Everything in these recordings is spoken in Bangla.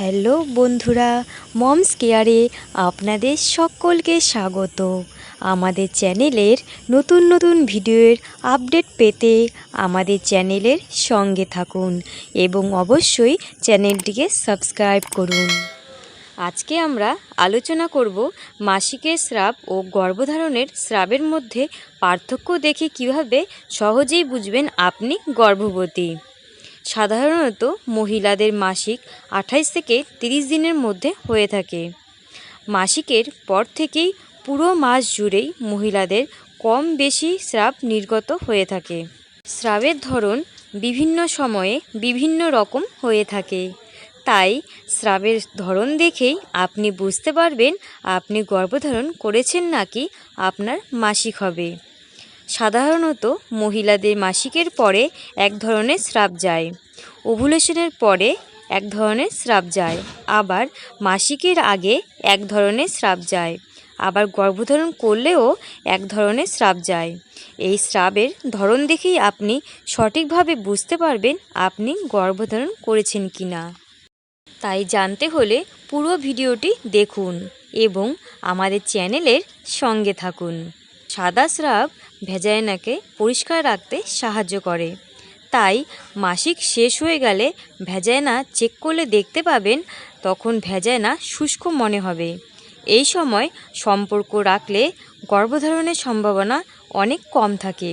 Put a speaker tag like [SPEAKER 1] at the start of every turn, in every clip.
[SPEAKER 1] হ্যালো বন্ধুরা, মমস কেয়ারে আপনাদের সকলকে স্বাগত। আমাদের চ্যানেলের নতুন নতুন ভিডিওর আপডেট পেতে আমাদের চ্যানেলের সঙ্গে থাকুন এবং অবশ্যই চ্যানেলটিকে সাবস্ক্রাইব করুন। আজকে আমরা আলোচনা করব মাসিকের স্রাব ও গর্ভধারণের স্রাবের মধ্যে পার্থক্য দেখে কীভাবে সহজেই বুঝবেন আপনি গর্ভবতী। সাধারণত মহিলাদের মাসিক আঠাইশ থেকে তিরিশ দিনের মধ্যে হয়ে থাকে। মাসিকের পর থেকেই পুরো মাস জুড়েই মহিলাদের কম বেশি স্রাব নির্গত হয়ে থাকে। স্রাবের ধরন বিভিন্ন সময়ে বিভিন্ন রকম হয়ে থাকে। তাই স্রাবের ধরন দেখেই আপনি বুঝতে পারবেন আপনি গর্ভধারণ করেছেন নাকি আপনার মাসিক হবে। সাধারণত মহিলাদের মাসিকের পরে এক ধরনের স্রাব যায় ওভুলেশনের পরে এক ধরনের স্রাব যায়, আবার মাসিকের আগে এক ধরনের স্রাব যায়, আবার গর্ভধারণ করলেও এক ধরনের স্রাব যায়। এই স্রাবের ধরন দেখেই আপনি সঠিকভাবে বুঝতে পারবেন আপনি গর্ভধারণ করেছেন কি না তাই জানতে হলে পুরো ভিডিওটি দেখুন এবং আমাদের চ্যানেলের সঙ্গে থাকুন। সাদা স্রাব ভেজাইনাকে পরিষ্কার রাখতে সাহায্য করে। তাই মাসিক শেষ হয়ে গেলে ভেজাইনা চেক করলে দেখতে পাবেন তখন ভেজাইনা শুষ্ক মনে হবে। এই সময় সম্পর্ক রাখলে গর্ভধারণের সম্ভাবনা অনেক কম থাকে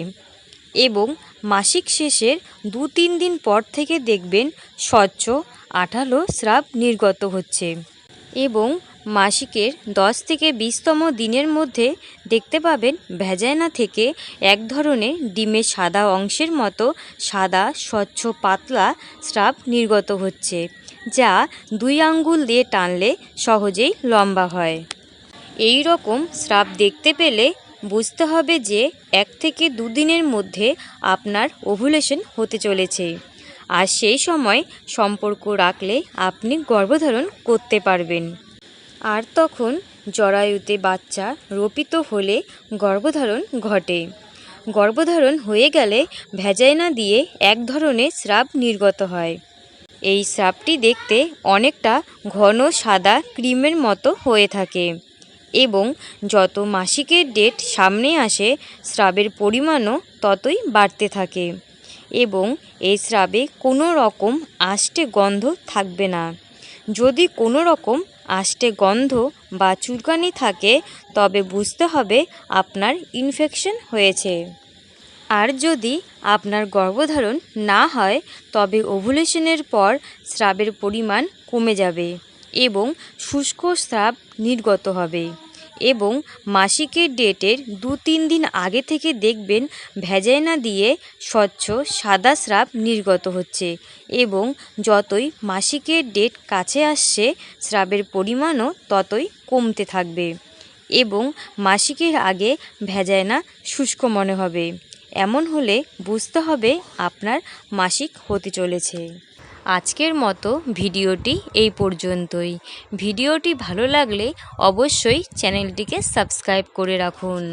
[SPEAKER 1] এবং মাসিক শেষের দু তিন দিন পর থেকে দেখবেন স্বচ্ছ, আঠালো স্রাব নির্গত হচ্ছে এবং মাসিকের দশ থেকে বিশতম দিনের মধ্যে দেখতে পাবেন ভেজাইনা থেকে এক ধরনের ডিমের সাদা অংশের মতো সাদা, স্বচ্ছ, পাতলা স্রাব নির্গত হচ্ছে, যা দুই আঙ্গুল দিয়ে টানলে সহজেই লম্বা হয়। এই রকম স্রাব দেখতে পেলে বুঝতে হবে যে এক থেকে দুদিনের মধ্যে আপনার ওভুলেশন হতে চলেছে। আর সেই সময় সম্পর্ক রাখলে আপনি গর্ভধারণ করতে পারবেন। আর তখন জরায়ুতে বাচ্চা রোপিত হলে গর্ভধারণ ঘটে। গর্ভধারণ হয়ে গেলে ভেজাইনা দিয়ে এক ধরনের স্রাব নির্গত হয়। এই স্রাবটি দেখতে অনেকটা ঘন সাদা ক্রিমের মতো হয়ে থাকে এবং যত মাসিকের ডেট সামনে আসে, স্রাবের পরিমাণও ততই বাড়তে থাকে এবং এই স্রাবে কোনো রকম আষ্টে গন্ধ থাকবে না। যদি কোনো রকম আষ্টে গন্ধ বা চুলকানি থাকে, তবে বুঝতে হবে আপনার ইনফেকশন হয়েছে। আর যদি আপনার গর্ভধারণ না হয়, তবে ওভুলেশনের পর স্রাবের পরিমাণ কমে যাবে এবং শুষ্ক স্রাব নির্গত হবে। এবং মাসিকের ডেটের দু তিন দিন আগে থেকে দেখবেন ভেজাইনা দিয়ে স্বচ্ছ সাদা স্রাব নির্গত হচ্ছে এবং যতই মাসিকের ডেট কাছে আসছে, স্রাবের পরিমাণও ততই কমতে থাকবে এবং মাসিকের আগে ভেজাইনা শুষ্ক মনে হবে। এমন হলে বুঝতে হবে আপনার মাসিক হতে চলেছে। আজকের মতো ভিডিওটি এই পর্যন্তই। ভিডিওটি ভালো লাগলে অবশ্যই চ্যানেলটিকে সাবস্ক্রাইব করে রাখুন।